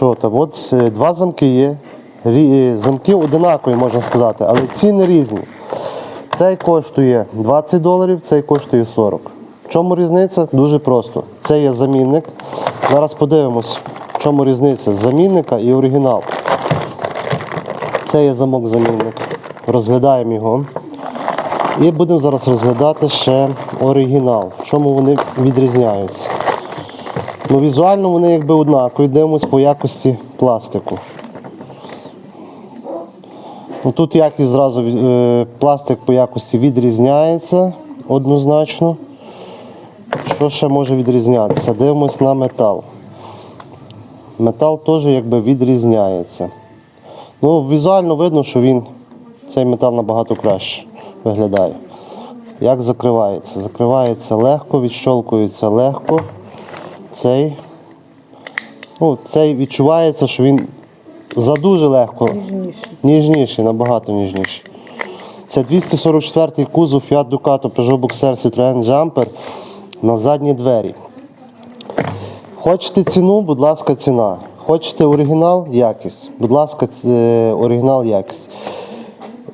що там? От е, два замки є. Е, Замки одинакові, можна сказати, але ціни різні. Цей коштує 20 доларів, цей коштує 40. В чому різниця? Дуже просто. Це є замінник. Зараз подивимось, в чому різниця замінника і оригінал. Це є замок замінник. Розглядаємо його. І будемо зараз розглядати ще оригінал. В чому вони відрізняються. Ну, візуально вони якби однакові, дивимось по якості пластику. Ну, тут якість зразу е, пластик по якості відрізняється однозначно. Що ще може відрізнятися? Дивимось на метал. Метал теж якби відрізняється. Ну, візуально видно, що він, цей метал набагато краще виглядає. Як закривається? Закривається легко, відщолкується легко. Цей, ну, цей відчувається, що він задуже легко. Ніжніше. Ніжніший, набагато ніжніший. Це 244-й кузов Fiat Ducato Peugeot Boxer Citroën Jumper на задні двері. Хочете ціну, будь ласка, ціна. Хочете оригінал, якість. Будь ласка, ц- оригінал, якість.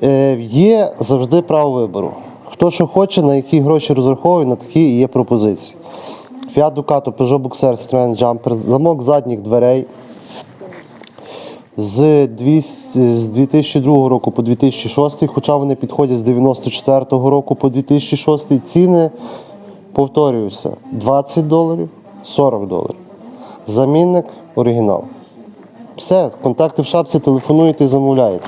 Е, є завжди право вибору. Хто що хоче, на які гроші розраховує, на такі є пропозиції. Fiat Ducato Peugeot Boxer Citroën Jumper, замок задніх дверей, з 200 з 2002 року по 2006, хоча вони підходять з 94 року по 2006, ціни, повторююся, 20 доларів, 40 доларів. Замінник, оригінал. Все, контакти в шапці, телефонуєте і замовляєте.